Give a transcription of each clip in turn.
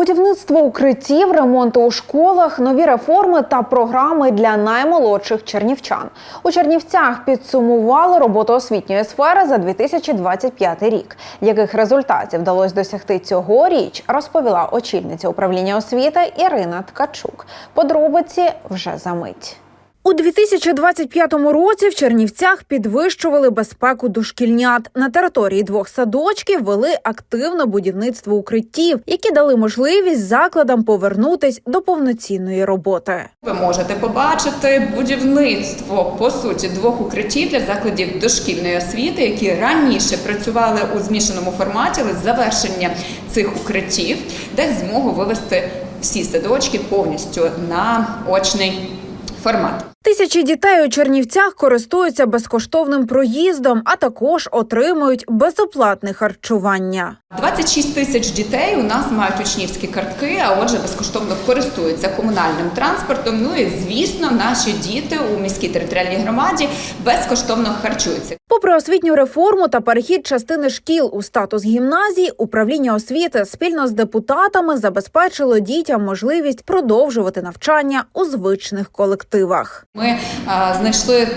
Будівництво укриттів, ремонти у школах, нові реформи та програми для наймолодших чернівчан. У Чернівцях підсумували роботу освітньої сфери за 2025 рік. Яких результатів вдалося досягти цьогоріч, розповіла очільниця управління освіти Ірина Ткачук. Подробиці вже за мить. У 2025 році в Чернівцях підвищували безпеку дошкільнят. На території двох садочків вели активне будівництво укриттів, які дали можливість закладам повернутись до повноцінної роботи. Ви можете побачити будівництво по суті двох укриттів для закладів дошкільної освіти, які раніше працювали у змішаному форматі, але завершення цих укриттів дасть змогу вивести всі садочки повністю на очний формат. Тисячі дітей у Чернівцях користуються безкоштовним проїздом, а також отримують безоплатне харчування. 26 тисяч дітей у нас мають учнівські картки, а отже, безкоштовно користуються комунальним транспортом. Ну і звісно, наші діти у міській територіальній громаді безкоштовно харчуються. Попри освітню реформу та перехід частини шкіл у статус гімназії, управління освіти спільно з депутатами забезпечило дітям можливість продовжувати навчання у звичних колективах. Ми знайшли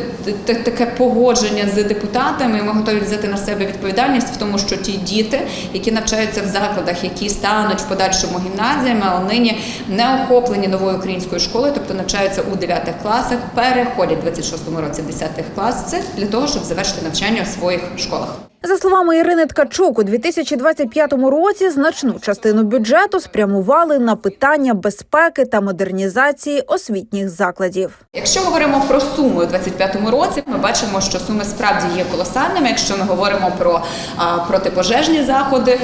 таке погодження з депутатами. Ми готові взяти на себе відповідальність в тому, що ті діти, які навчаються в закладах, які стануть в подальшому гімназіями, але нині не охоплені новою українською школою, тобто навчаються у 9 класах, переходять в 26-му році 10 клас для того, щоб завершити навчання в своїх школах. За словами Ірини Ткачук, у 2025 році значну частину бюджету спрямували на питання безпеки та модернізації освітніх закладів. Якщо говоримо про суми у 2025 році, ми бачимо, що суми справді є колосальними. Якщо ми говоримо про протипожежні заходи.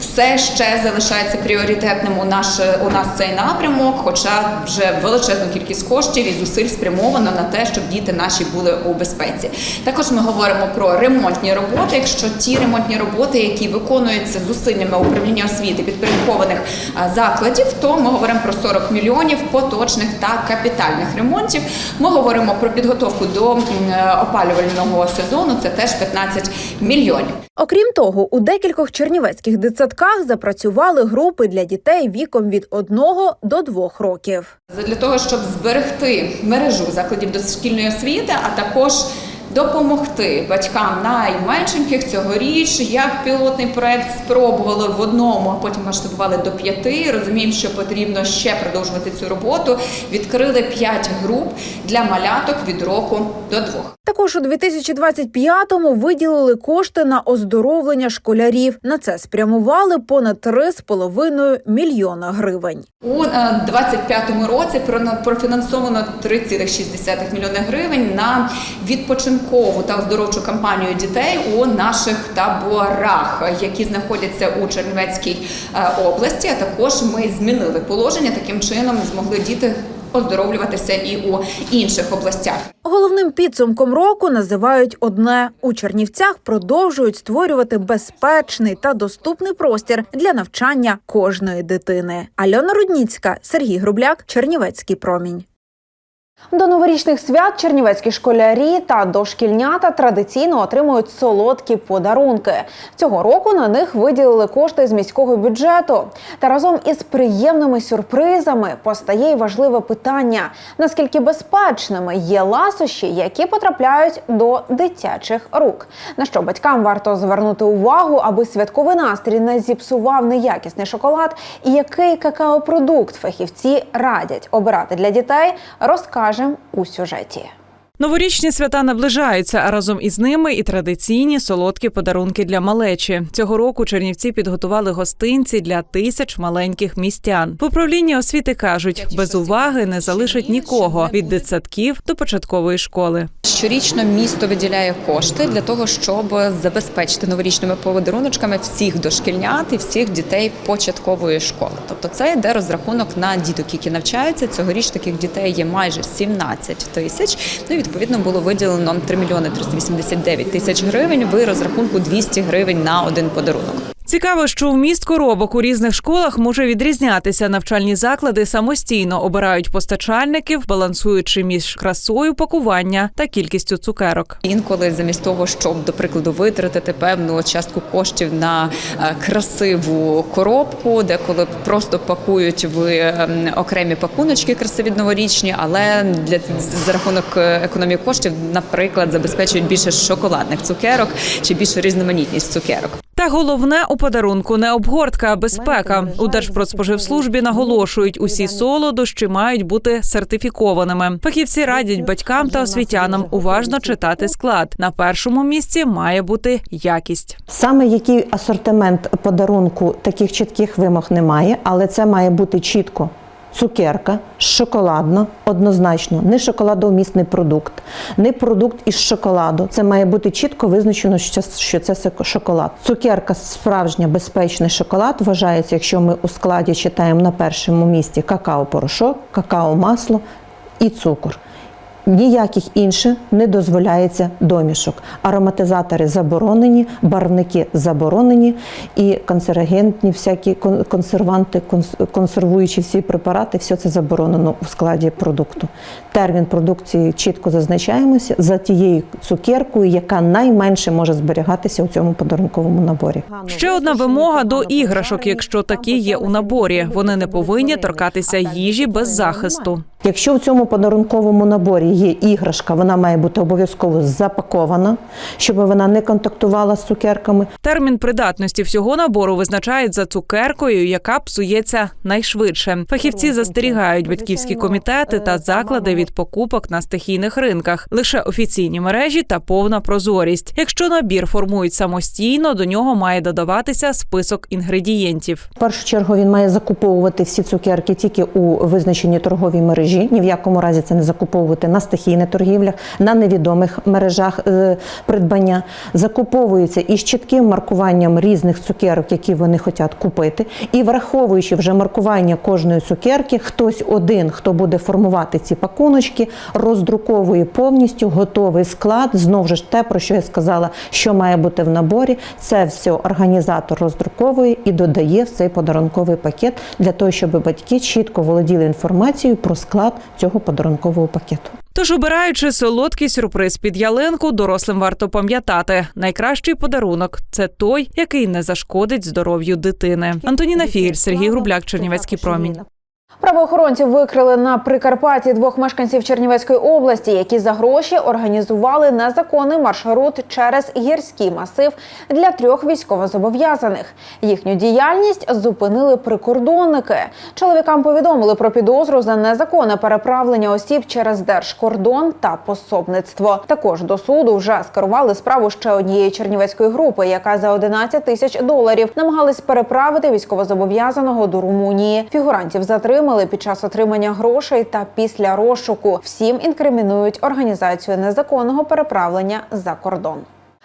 Все ще залишається пріоритетним у наш у нас цей напрямок, хоча вже величезну кількість коштів і зусиль спрямовано на те, щоб діти наші були у безпеці. Також ми говоримо про ремонтні роботи. Якщо ті ремонтні роботи, які виконуються зусиллями управління освіти підпорядкованих закладів, то ми говоримо про 40 мільйонів поточних та капітальних ремонтів. Ми говоримо про підготовку до опалювального сезону. Це теж 15 мільйонів. Окрім того, у декількох чернівецьких дитсадках запрацювали групи для дітей віком від 1 до 2 років. Для того, щоб зберегти мережу закладів дошкільної освіти, а також допомогти батькам найменшеньких цьогоріч, як пілотний проект спробували в одному, а потім масштабували до п'яти. Розуміємо, що потрібно ще продовжувати цю роботу. Відкрили п'ять груп для маляток від року до двох. Також у 2025-му виділили кошти на оздоровлення школярів. На це спрямували понад 3,5 мільйона гривень. У е, 25-му році проно- профінансовано 3,6 мільйони гривень на відпочинкову та оздоровчу кампанію дітей у наших таборах, які знаходяться у Чернівецькій е, області. А також ми змінили положення таким чином, змогли діти оздоровлюватися і у інших областях. Головним підсумком року називають одне у Чернівцях продовжують створювати безпечний та доступний простір для навчання кожної дитини. Альона Рудніцька, Сергій Грубляк, Чернівецький промінь. До новорічних свят чернівецькі школярі та дошкільнята традиційно отримують солодкі подарунки. Цього року на них виділили кошти з міського бюджету. Та разом із приємними сюрпризами постає й важливе питання: наскільки безпечними є ласощі, які потрапляють до дитячих рук. На що батькам варто звернути увагу, аби святковий настрій не зіпсував неякісний шоколад, і який какао-продукт фахівці радять обирати для дітей, розкажемо у сюжеті. Новорічні свята наближаються, а разом із ними і традиційні солодкі подарунки для малечі. Цього року Чернівці підготували гостинці для тисяч маленьких містян. В управлінні освіти кажуть, без уваги не залишать нікого від дитсадків до початкової школи. Щорічно місто виділяє кошти для того, щоб забезпечити новорічними подаруночками всіх дошкільнят і всіх дітей початкової школи. Тобто це йде розрахунок на діток, які навчаються. Цьогоріч таких дітей є майже 17 тисяч. Ну і відповідно було виділено 3 мільйони 389 тисяч гривень в розрахунку 200 гривень на один подарунок. Цікаво, що вміст коробок у різних школах може відрізнятися. Навчальні заклади самостійно обирають постачальників, балансуючи між красою пакування та кількістю цукерок. Інколи замість того, щоб, до прикладу, витратити певну частку коштів на е, красиву коробку, деколи просто пакують в ем, окремі пакуночки красиві новорічні, але для за рахунок е, економії коштів, наприклад, забезпечують більше шоколадних цукерок чи більшу різноманітність цукерок. Та головне у подарунку не обгортка, а безпека. У Держпродспоживслужбі наголошують, усі солодощі мають бути сертифікованими. Фахівці радять батькам та освітянам уважно читати склад. На першому місці має бути якість. Саме який асортимент подарунку таких чітких вимог немає, але це має бути чітко. Цукерка шоколадна, однозначно, не шоколадомісний продукт, не продукт із шоколаду. Це має бути чітко визначено, що це- шоколад. Цукерка справжня безпечний шоколад вважається, якщо ми у складі читаємо на першому місці какао-порошок, какао-масло і цукор. Ніяких інших не дозволяється домішок. Ароматизатори заборонені, барвники заборонені і канцерогенні, всякі кон- консерванти, консервуючі всі препарати, все це заборонено у складі продукту. Термін продукції чітко зазначаємося за тією цукеркою, яка найменше може зберігатися у цьому подарунковому наборі. Ще одна вимога до іграшок, якщо такі є у наборі. Вони не повинні торкатися їжі без захисту. Якщо в цьому подарунковому наборі є іграшка, вона має бути обов'язково запакована, щоб вона не контактувала з цукерками. Термін придатності всього набору визначають за цукеркою, яка псується найшвидше. Фахівці застерігають батьківські комітети та заклади від покупок на стихійних ринках. Лише офіційні мережі та повна прозорість. Якщо набір формують самостійно, до нього має додаватися список інгредієнтів. В першу чергу він має закуповувати всі цукерки тільки у визначеній торговій мережі. Ні в якому разі це не закуповувати на стихійних торгівлях, на невідомих мережах е, придбання. Закуповуються із чітким маркуванням різних цукерок, які вони хочуть купити, і враховуючи вже маркування кожної цукерки, хтось один, хто буде формувати ці пакуночки, роздруковує повністю готовий склад. Знову ж те, про що я сказала, що має бути в наборі. Це все організатор роздруковує і додає в цей подарунковий пакет для того, щоб батьки чітко володіли інформацією про склад цього подарункового пакету. Тож, обираючи солодкий сюрприз під ялинку, дорослим варто пам'ятати, найкращий подарунок це той, який не зашкодить здоров'ю дитини. Антоніна Фігель, Сергій Грубляк, Чернівецький промінь. Правоохоронці викрили на Прикарпатті двох мешканців Чернівецької області, які за гроші організували незаконний маршрут через гірський масив для трьох військовозобов'язаних. Їхню діяльність зупинили прикордонники. Чоловікам повідомили про підозру за незаконне переправлення осіб через держкордон та пособництво. Також до суду вже скерували справу ще однієї чернівецької групи, яка за 11 тисяч доларів намагалась переправити військовозобов'язаного до Румунії. Фігурантів затримали під час отримання грошей та після розшуку. Всім інкримінують організацію незаконного переправлення за кордон.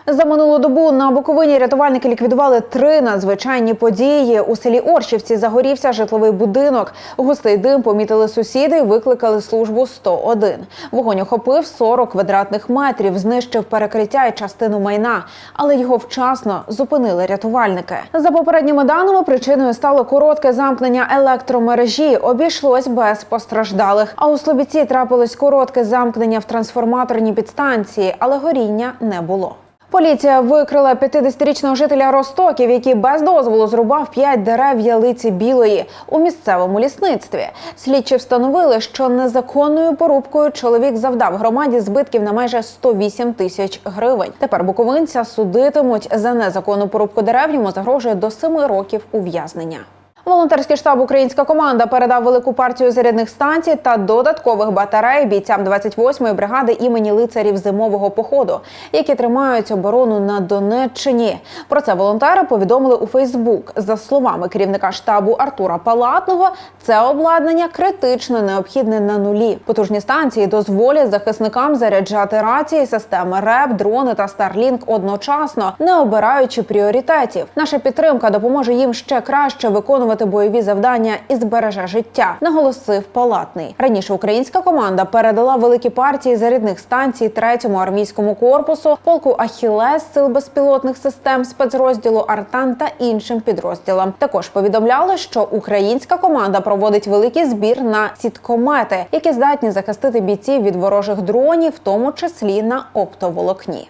За минулу добу на Буковині рятувальники ліквідували три надзвичайні події. У селі Оршівці загорівся житловий будинок. Густий дим помітили сусіди і викликали службу 101. Вогонь охопив 40 квадратних метрів, знищив перекриття і частину майна, але його вчасно зупинили рятувальники. За попередніми даними, причиною стало коротке замкнення електромережі. Обійшлось без постраждалих. А у Слобідці трапилось коротке замкнення в трансформаторній підстанції, але горіння не було. Поліція викрила 50-річного жителя Ростоків, який без дозволу зрубав 5 дерев ялиці білої у місцевому лісництві. Слідчі встановили, що незаконною порубкою чоловік завдав громаді збитків на майже 108 тисяч гривень. Тепер буковинця судитимуть за незаконну порубку дерев. Йому загрожує до 7 років ув'язнення. Волонтерський штаб Українська команда передав велику партію зарядних станцій та додаткових батарей бійцям 28-ї бригади імені лицарів зимового походу, які тримають оборону на Донеччині. Про це волонтери повідомили у Фейсбук. За словами керівника штабу Артура Палатного, це обладнання критично необхідне на нулі. Потужні станції дозволять захисникам заряджати рації, системи РЕП, дрони та Starlink одночасно, не обираючи пріоритетів. Наша підтримка допоможе їм ще краще виконувати виконувати бойові завдання і збереже життя, наголосив Палатний. Раніше українська команда передала великі партії зарядних станцій третьому армійському корпусу, полку Ахілес сил безпілотних систем спецрозділу Артан та іншим підрозділам. Також повідомляли, що українська команда проводить великий збір на сіткомети, які здатні захистити бійців від ворожих дронів, в тому числі на оптоволокні.